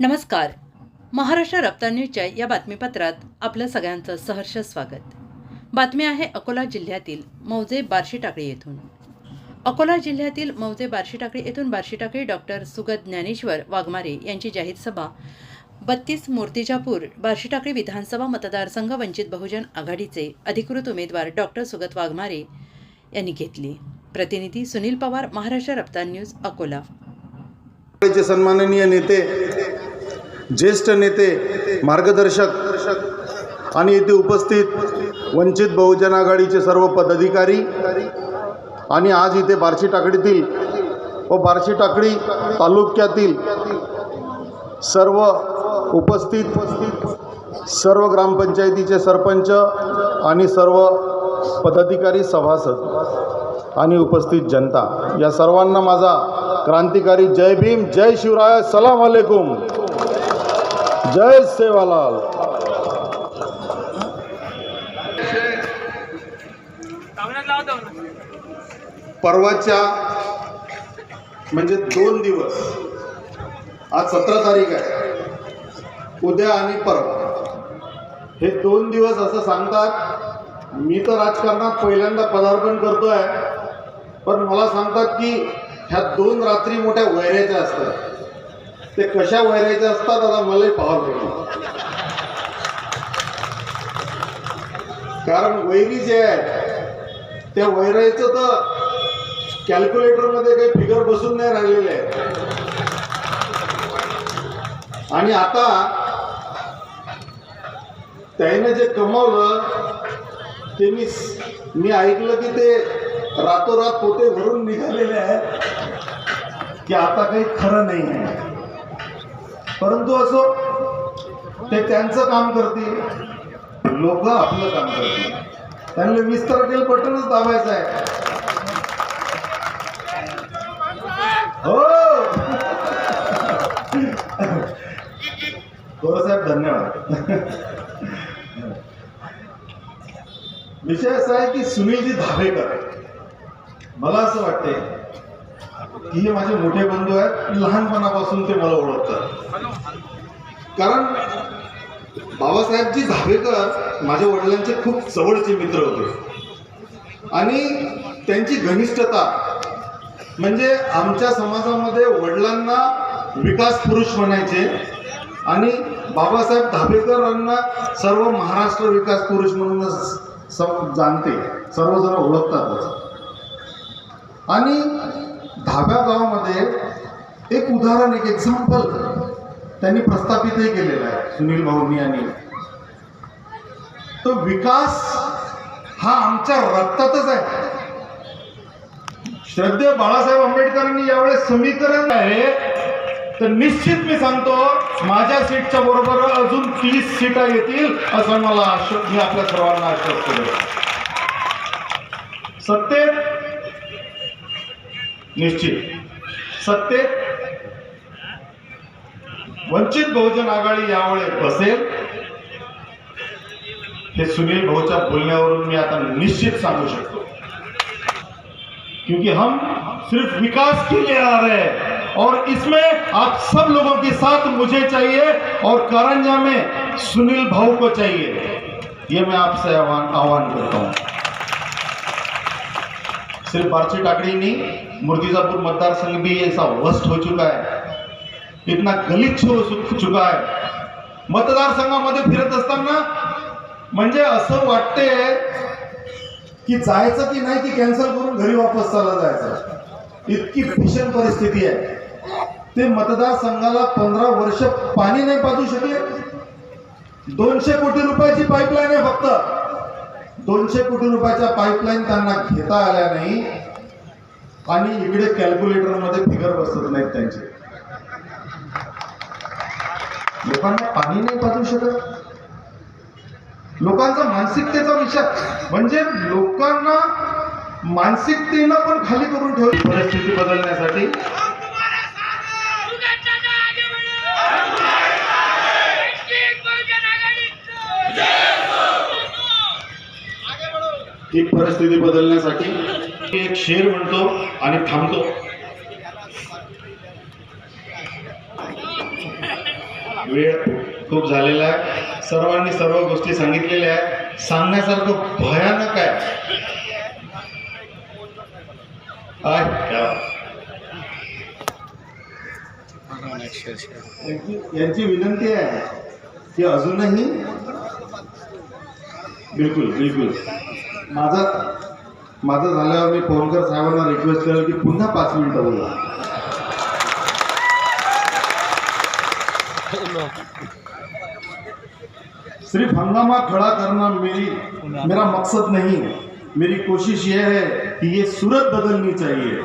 नमस्कार. महाराष्ट्र रफ्तार न्यूजच्या या बातमीपत्रात आपलं सगळ्यांचं सहर्ष स्वागत. बातमी आहे अकोला जिल्ह्यातील मौजे बार्शी टाकळी येथून. अकोला जिल्ह्यातील मौजे बार्शी टाकळी येथून बार्शी टाकळी डॉक्टर सुगत ज्ञानेश्वर वाघमारे यांची जाहीर सभा बत्तीस मूर्तिजापूर बार्शी टाकळी विधानसभा मतदारसंघ वंचित बहुजन आघाडीचे अधिकृत उमेदवार डॉक्टर सुगत वाघमारे यांनी घेतली. प्रतिनिधी सुनील पवार महाराष्ट्र रफ्तार न्यूज अकोला. सन्माननीय नेते ज्येष्ठ नेते मार्गदर्शक आणि येथे उपस्थित वंचित बहुजन आघाडीचे सर्व पदाधिकारी आणि आज इथे बार्शी टाकडीतील व बार्शी टाकडी तालुक्यातील सर्व उपस्थित सर्व ग्रामपंचायतीचे सरपंच आणि सर्व पदाधिकारी सभासद आणि उपस्थित जनता. या सर्वांना माझा क्रांतिकारी जय भीम जय शिवराय सलाम अलेकुम. जय सेवालाल। परवाच्या म्हणजे दोन दिवस. आज सतरा तारीख आहे. उद्या आणि परवा. हे दोन दिवस असं सांगतात. मी तर राजकारणात पहिल्यांदा पदार्पण करतोय. पण मला सांगतात की ह्या दोन रात्री मोठ्या वैऱ्याच्या असतात. ते कशा वैऱ्याच्या असतात आता मलाही पाहावं लागेल कारण वैरी जे आहेत त्या वैरायचं तर कॅल्क्युलेटरमध्ये काही फिगर बसून नाही राहिलेले आहे आणि आता त्याने जे कमावलं ते मी मी ऐकलं की ते रातोरात पोते भरून निघालेले आहेत की आता काही खरं नाही आहे. परंतु असो ते त्यांचं काम करतील लोक आपलं काम करतील. त्यांना वीस तारखेला बटनच दाबायचं आहे. हो. साहेब धन्यवाद. विषय असा आहे की सुनीलजी धाबेकर मला असं वाटते हे माझे मोठे बंधू आहेत लहानपणापासून ते मला ओळखतात. कारण बाबासाहेबजी धाबेकर माझ्या वडिलांचे खूप जवळचे मित्र होते. आणि त्यांची घनिष्ठता म्हणजे आमच्या समाजामध्ये वडिलांना विकास पुरुष म्हणायचे आणि बाबासाहेब धाबेकरांना सर्व महाराष्ट्र विकास पुरुष म्हणूनच सम जाणते. सर्वजण ओळखतातच. आणि धाब्या गावामध्ये एक उदाहरण एक एक्झाम्पल त्यांनी प्रस्थापितही केलेलं आहे सुनील भाऊंनी आणि तो विकास हा आमच्या रक्तातच आहे. श्रद्धे बाळासाहेब आंबेडकरांनी यावेळेस समीकरण आहे. तर निश्चित मी सांगतो माझ्या सीटच्या बरोबर अजून तीस सीटा येतील असं मला आश्व मी आपल्या सर्वांना आश्वस्त करतो सत्तेत निश्चित। सत्तेत वंचित बहुजन आघाडी यावेळी बसेल? हे सुनील भाऊच्या बोलण्यावरून मी आता निश्चित सांगू शकतो. क्योंकि हम सिर्फ़ विकास के लिए आ रहे हैं और इसमें आप सब लोगों के साथ मुझे चाहिए और कारंजा में सुनील भाऊ को चाहिए। ये मैं आपसे आह्वान करता हूँ। सिर्फ बारची टाकड़ी नहीं मुर्तिजापुर मतदार संघ भी ऐसा वस्त हो चुका है। इतना गलिच्छ हो चुका आहे मतदारसंघामध्ये फिरत असताना म्हणजे असं वाटते की जायचं की नाही की कॅन्सल करून घरी वापस चालला जायचं? इतकी भीषण परिस्थिती आहे. ते मतदारसंघाला पंधरा वर्ष पाणी नाही पाजू शकले. दोनशे कोटी रुपयाची पाईपलाईन आहे फक्त. दोनशे कोटी रुपयाच्या पाईपलाईन त्यांना घेता आल्या नाही. आणि इकडे कॅल्क्युलेटरमध्ये फिगर बसत नाहीत त्यांचे. लोकांना पाणी नाही पाजू शकत. लोकांचा मानसिकतेचा विषय. म्हणजे लोकांना मानसिकतेनं पण खाली करून ठेवली. परिस्थिती बदलण्यासाठी ही परिस्थिती बदलण्यासाठी एक शेर म्हणतो आणि थांबतो. वेळ खूप झालेला आहे. सर्वांनी सर्व गोष्टी सांगितलेल्या आहेत. सांगण्यासारखं भयानक आहे. क्या यांची यांची विनंती आहे की अजूनही बिलकुल बिलकुल. माझा माझं झाल्यावर मी फोनकर साहेबांना रिक्वेस्ट करेल की पुन्हा पाच मिनिटं बोला. सिर्फ हंगामा खड़ा करना मेरी मेरा मकसद नहीं. मेरी कोशिश ये है कि ये सूरत बदलनी चाहिए.